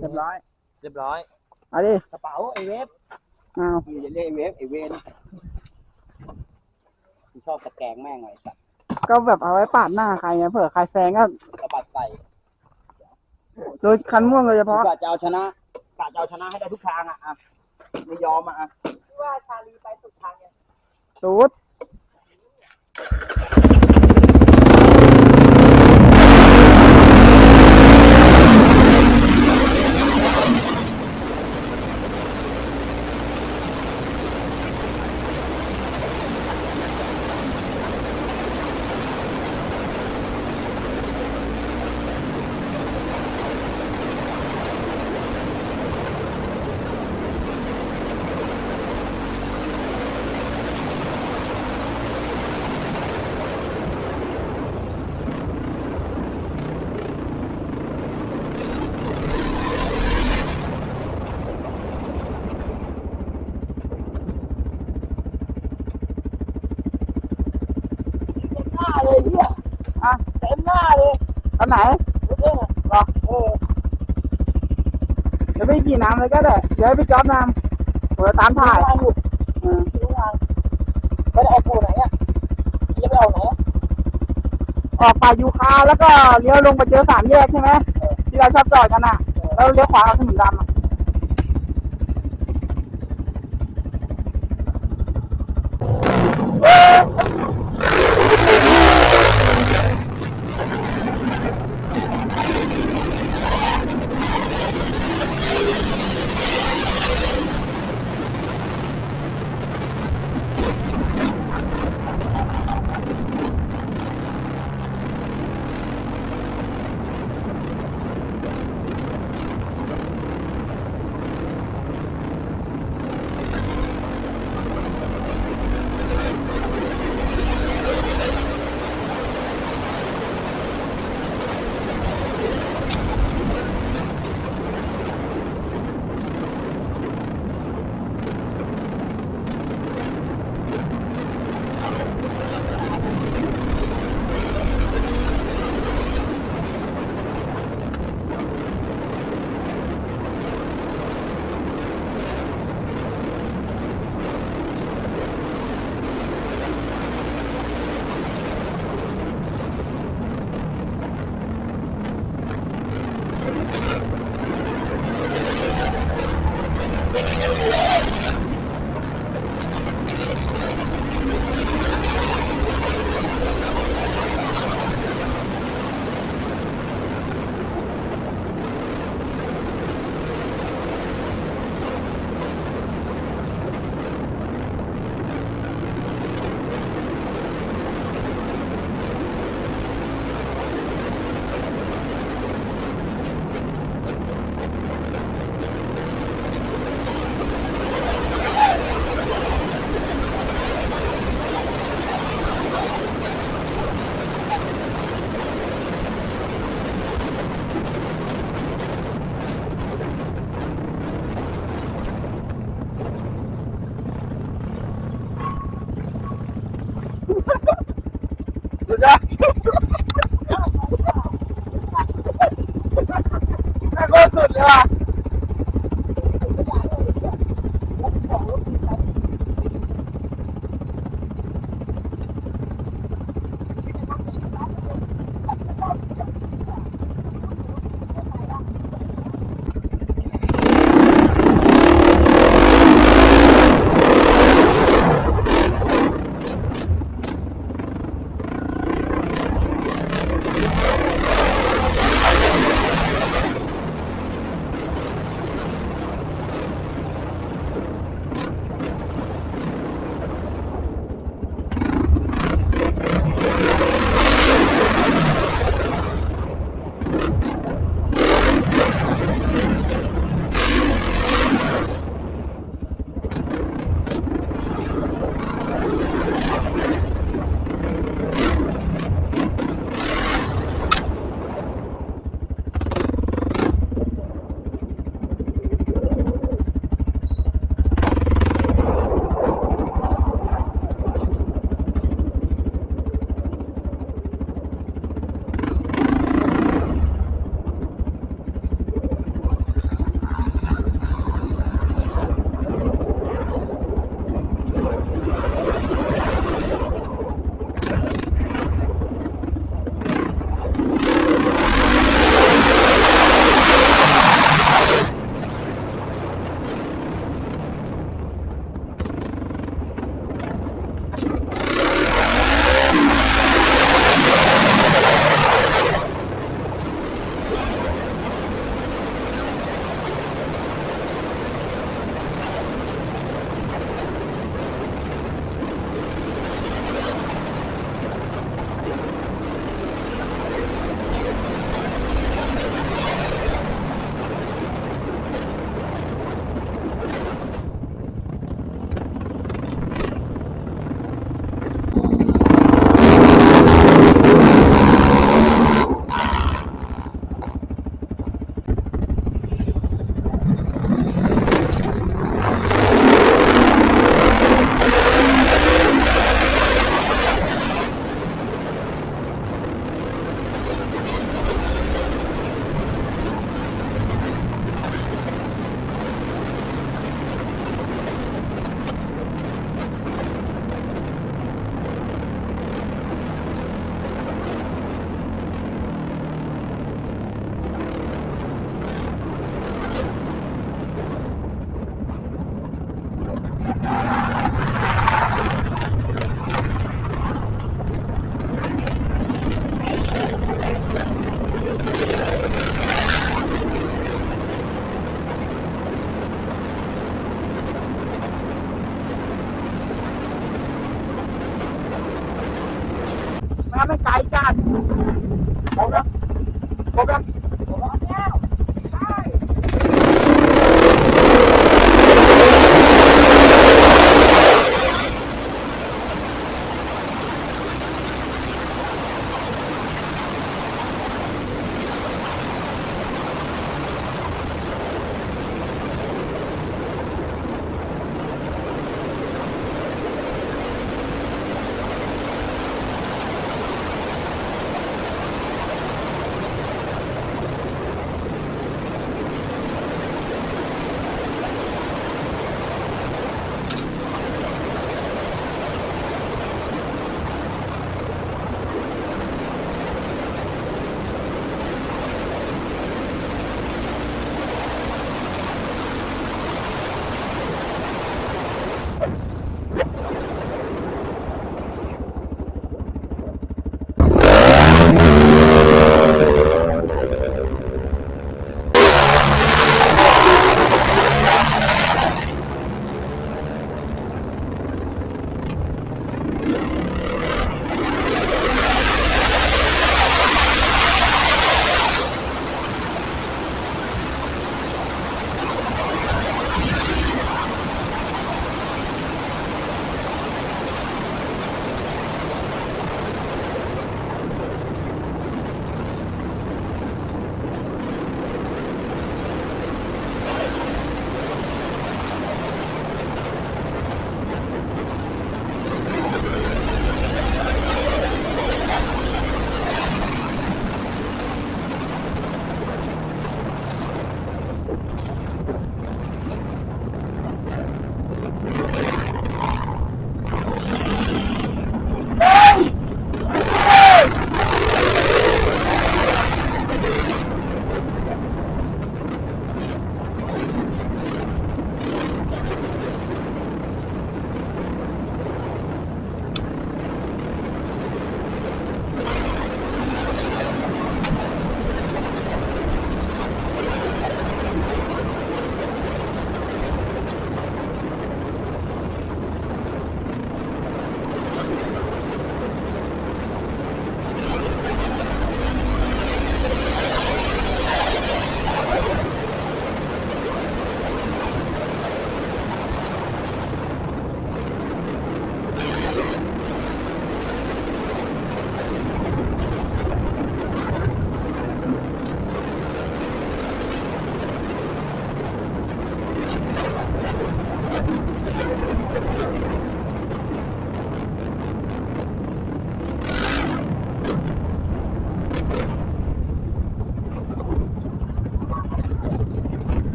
เรียบร้อยเรียบร้อย เอาดิกระเป๋าไอเวฟอ้าวอย่าเรียกไอเวฟไอเวนกูชอบตะแกรงแม่งหน่อยสัตว์ก็แบบเอาไว้ปาดหน้าใครไงเผื่อใครแซงก็กระบัดใส่โดยคันม่วงโดยเฉพาะกะจะเอาชนะกะจะเอาชนะให้ได้ทุกทางอะอะไม่ยอมอะอะ ว่าชาลีไปสุดทางเนี่ยสูด เออตามถ่ายไม่ได้เอาปูไหนอะยังไปเอาไหนออกป่ายูคาแล้วก็เลี้ยวลงไปเจอสามแยกใช่ไหมที่เราชอบจอดกันอะแล้วเลี้ยวขวาเอาถนนดำอะ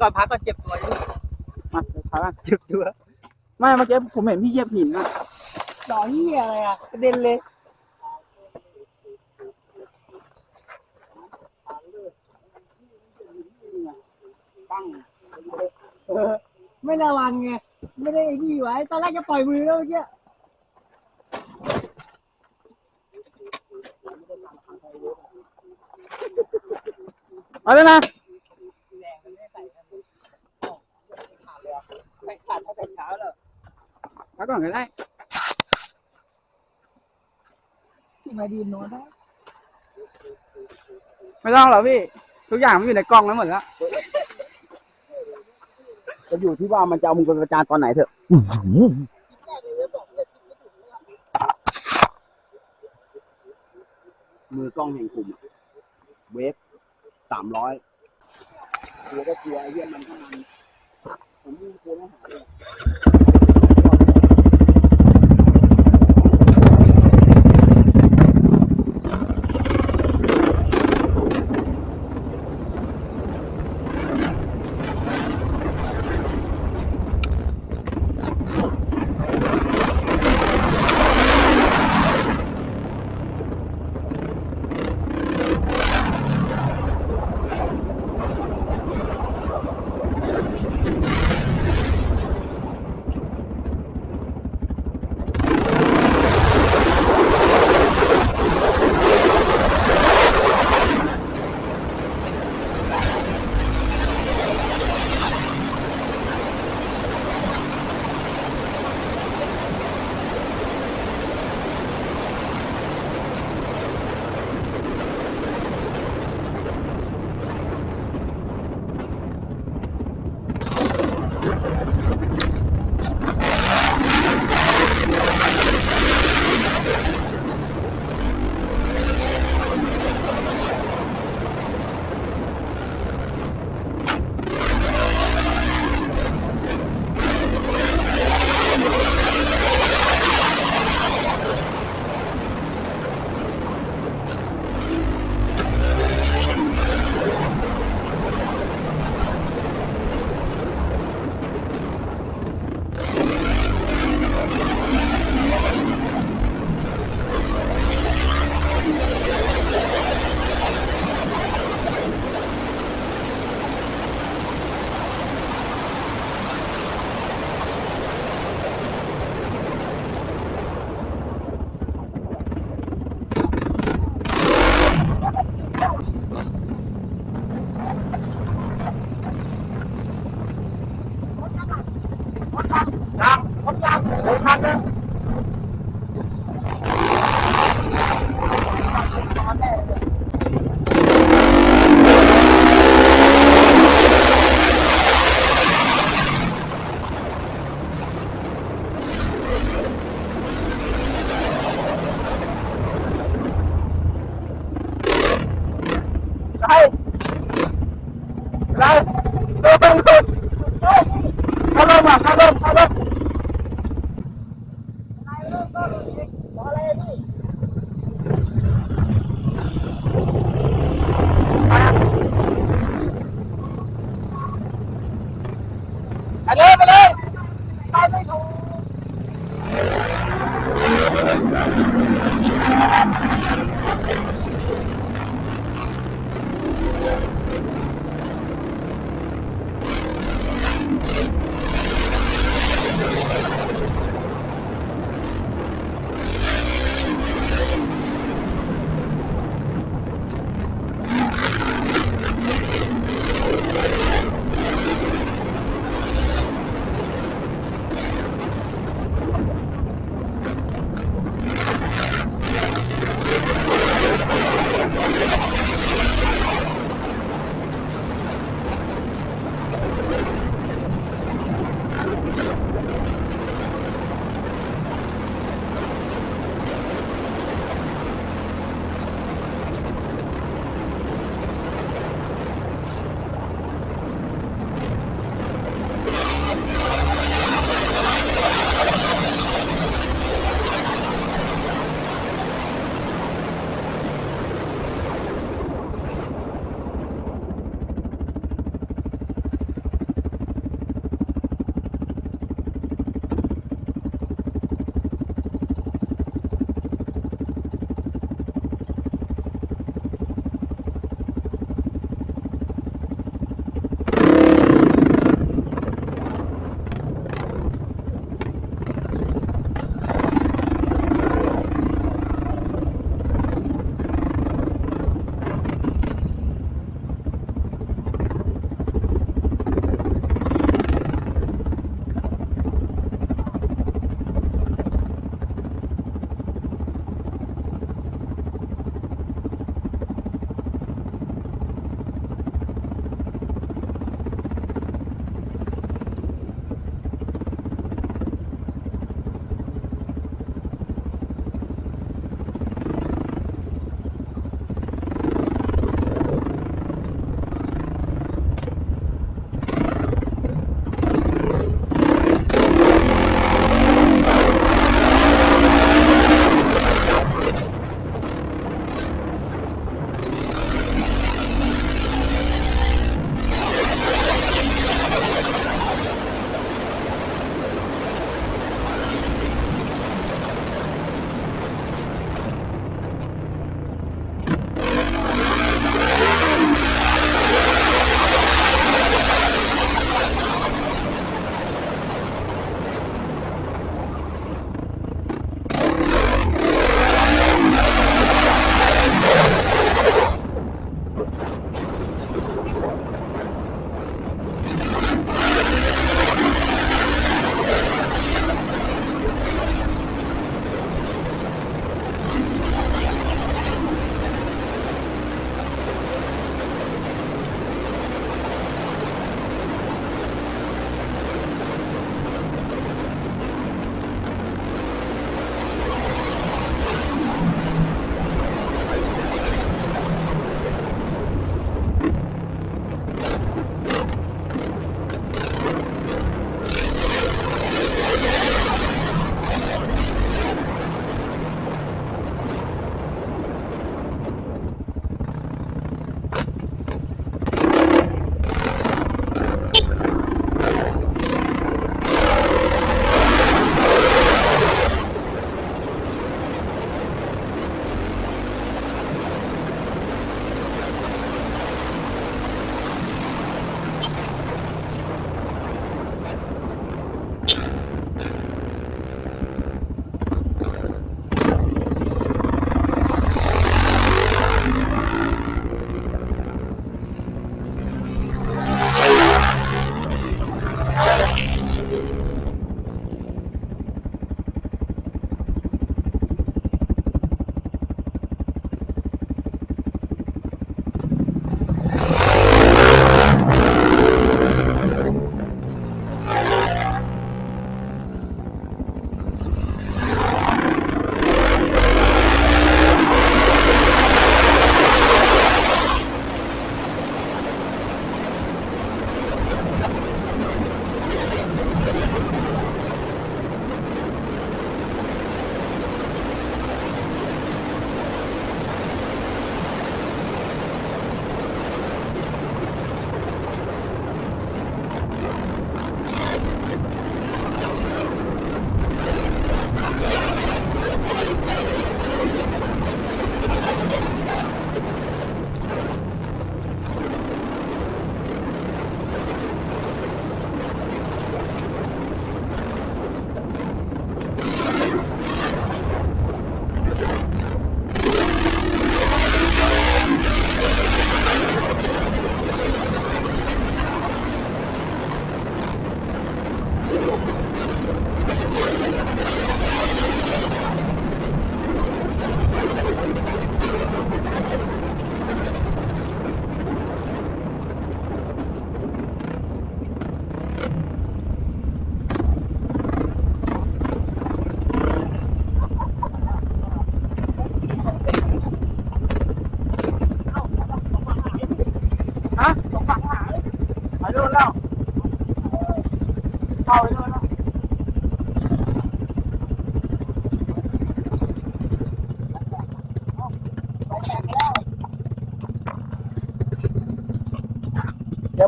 ก่อนพักก็เจ็บตัวอยู่มาเดี๋ยวถอยมาเจ็บตัวไม่เมื่อกี้ผมเห็นพี่เหยียบหินอะดอกเหี้ยอะไรอะกระเด็นเลยตั้งเออไม่ระวังไงไม่ได้ไอ้นี่ไว้ตอนแรกจะปล่อยมือแล้วเมื่อกี้เอาเลยนะ ไปขาดตั้งแต่เช้าแล้วพักก่อนก็ได้ที่มาดีนอนได้ไม่ต้องหรอกพี่ ทุกอย่างมันอยู่ในกล้องแล้วหมดแล้วจะอยู่ที่ว่ามันจะเอามึงไปประจานตอนไหนเถอะมือกล้องแห่งกลุ่มอะเวฟสามร้อยกลัวก็กลัวไอ้เหี้ยมันก็มัน ผมไม่กลั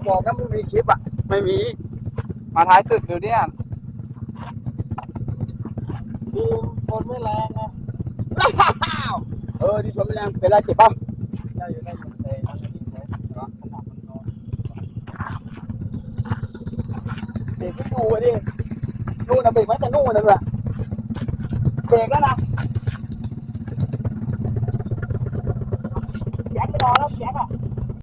บอกนะมึงมีคลิปอะ ไม่มี มาท้ายสุดดูเนี่ยคือคนไม่แรงนะเออที่ชนไม่แรงเป็นไรเจ็บป่ะได้อยู่ได้อยู่แต่มันไม่ดีเลยขนาดมันนอนเบรกไม่อยู่อะดินู่นนะเบรกไว้แต่นู่นนั่นแหละเบรกแล้วนะแจ็คไปรอแล้วแจ็คอะ